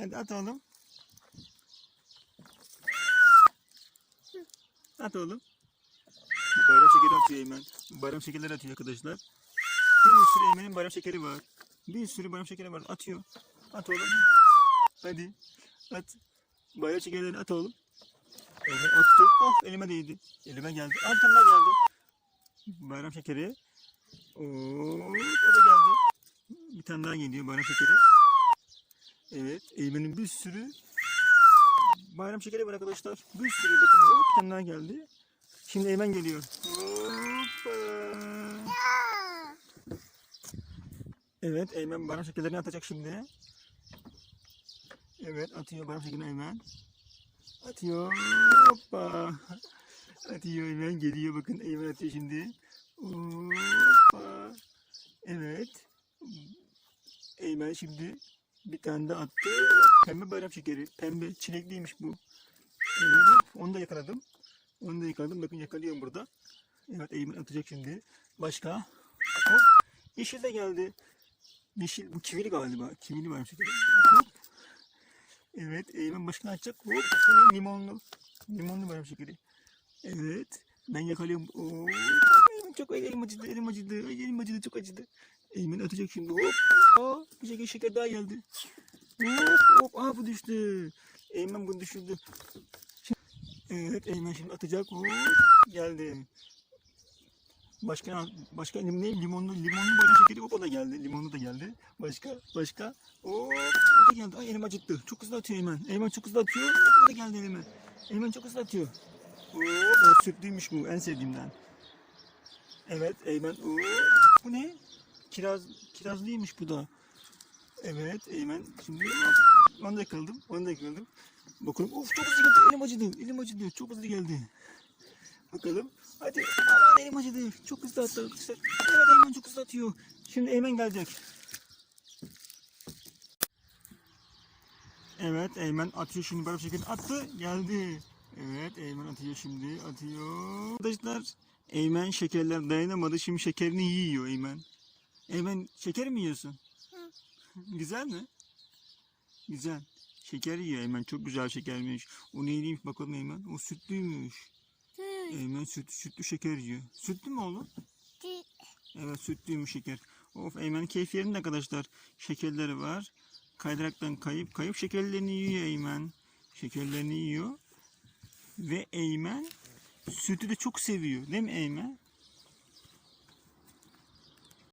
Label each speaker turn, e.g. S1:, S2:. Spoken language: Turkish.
S1: Hadi at oğlum. At oğlum. Bayram şekeri atıyor Eymen. Bayram şekerleri atıyor arkadaşlar. Bir sürü Eymen'in bayram şekeri var. Bir sürü bayram şekeri var. Atıyor. At oğlum. Hadi. At. Bayram şekerlerini at oğlum. Eymen attı. Of elime değdi. Elime geldi. Arkamda geldi. Bayram şekeri. Oo, o da geldi. Bir tane daha geliyor bayram şekeri. Evet, Eymen'in bir sürü bayram şekeri var arkadaşlar. Bir sürü bakın hop bir tane daha geldi. Şimdi Eymen geliyor. Hoppa. Evet, Eymen bayram şekerlerini atacak şimdi. Evet, atıyor bayram şekerini Eymen. Atıyor. Hoppa. Atıyor Eymen geliyor bakın Eymen atıyor şimdi. Hoppa. Evet. Eymen şimdi bir tane de attı. Pembe bayram şekeri. Pembe çilekliymiş bu. Evet, onu da yakaladım. Onu da yakaladım. Bakın yakalıyorum burada. Evet Eymen atacak şimdi. Başka? Hop. Yeşil de geldi. Yeşil bu kivili galiba. Kivili bayram şekeri. Hop. Evet Eymen başka atacak? Hop. Şimdi limonlu. Limonlu bayram şekeri. Evet. Ben yakalıyorum. Oo. Çok elim acıdı. Elim acıdı. Elim acıdı. Çok acıdı. Eymen atacak şimdi. Hop. Aa, bir şeker, şeker daha geldi. Hop hop. Aa bu düştü. Eymen bunu düşürdü. Evet Eymen şimdi atacak. Hop. Geldi. Başka başka ne? Limonlu limonlu bayram şekeri hop o da geldi. Limonlu da geldi. Başka başka. Hop o da geldi. Ay elim acıttı. Çok hızlı atıyor Eymen. Eymen çok hızlı atıyor. O da geldi elime. Eymen çok hızlı atıyor. Hop sütlüymüş bu en sevdiğimden. Evet Eymen. Hop. Bu ne? Kiraz, kirazlıymış bu da. Evet Eymen. Şimdi onu da yakaladım. Onu da yakaladım. Bakalım. Of çok hızlı geldi. Elim acıdı. Elim acıdı. Çok hızlı geldi. Bakalım. Hadi. Aman elim acıdı. Çok hızlı attı arkadaşlar. Evet Eymen çok hızlı atıyor. Şimdi Eymen gelecek. Evet Eymen atıyor şimdi barış şekerini attı. Geldi. Evet Eymen atıyor şimdi. Atıyor. Arkadaşlar Eymen şekerler dayanamadı. Şimdi şekerini yiyor Eymen. Eymen şeker mi yiyorsun? Güzel mi? Güzel. Şeker yiyor Eymen. Çok güzel şekermiş. O neyliymiş bakalım Eymen. O sütlüymüş. Eymen süt, sütlü şeker yiyor. Sütlü mü oğlum? Evet sütlüymüş şeker. Of Eymen keyif yerinde arkadaşlar. Şekerleri var. Kaydıraktan kayıp kayıp şekerlerini yiyor Eymen. Şekerlerini yiyor. Ve Eymen sütü de çok seviyor. Değil mi Eymen?